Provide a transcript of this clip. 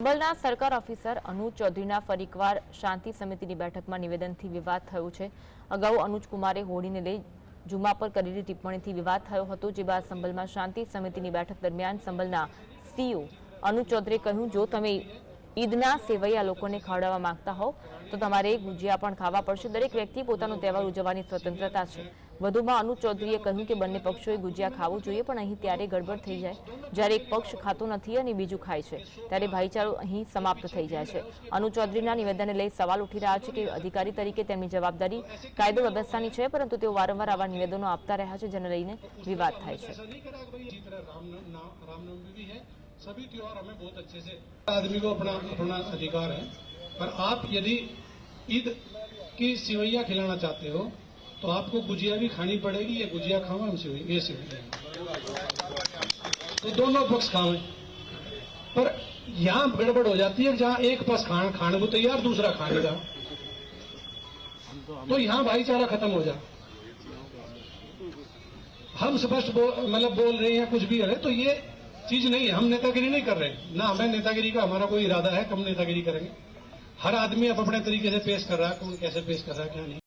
અંબલના સરકાર ઓફિસર અનુજ ચૌધરીના ફરીકવાર શાંતિ સમિતિની બેઠકમાં નિવેદનથી વિવાદ થયો છે. અગાઉ અનુજ કુમારે હોળીને લઈ જુમા પર કરેલી ટિપ્પણીથી વિવાદ થયો હતો, જે બાદ સંબલમાં શાંતિ સમિતિની બેઠક દરમિયાન સંબલના સીઓ અનુજ ચૌધરીએ કહ્યું, જો તમે ઈદના સેવૈયા લોકોને ખવડાવવા માંગતા હો તો તમારે ગુજિયા પણ ખાવા પડશે. દરેક વ્યક્તિ પોતાનો તહેવાર ઉજવવાની સ્વતંત્રતા છે. વધુમાં અનુ ચૌધરીએ કહ્યું કે બંને પક્ષોએ ગુજિયા ખાવું જોઈએ, પણ અહીં ત્યારે ગડબડ થઈ જાય. જ્યારે એક પક્ષ ખાતો નથી અને બીજું ખાય છે, ત્યારે ભાઈચારો અહીં સમાપ્ત થઈ જાય છે. અનુ ચૌધરીના નિવેદનને લઈ સવાલ ઉઠી રહ્યા છે કે અધિકારી તરીકે તેમની જવાબદારી કાયદો વ્યવસ્થાની છે, પરંતુ તેઓ વારંવાર આવા નિવેદનો આપતા રહ્યા છે, જેને લઈને વિવાદ થાય છે. सभी त्योहार हमें बहुत अच्छे से आदमी को अपना अपना अधिकार है। पर आप यदि ईद की सिवैया खिलाना चाहते हो तो आपको गुजिया भी खानी पड़ेगी, ये गुजिया खाओ, हम सिवैया ये सिवैया तो दोनों पक्ष खाओ। पर यहाँ गड़बड़ हो जाती है, जहाँ एक पक्ष खाना, खाने को तैयार, दूसरा खाने का। तो यहाँ भाईचारा खत्म हो जाए हम स्पष्ट मतलब बोल रहे हैं कुछ भी है तो ये चीज नहीं है हम नेतागिरी नहीं कर रहे हैं ना हमें नेतागिरी का हमारा कोई इरादा है कम नेतागिरी करेंगे हर आदमी अब अपने तरीके से पेश कर रहा है कौन कैसे पेश कर रहा है क्या नहीं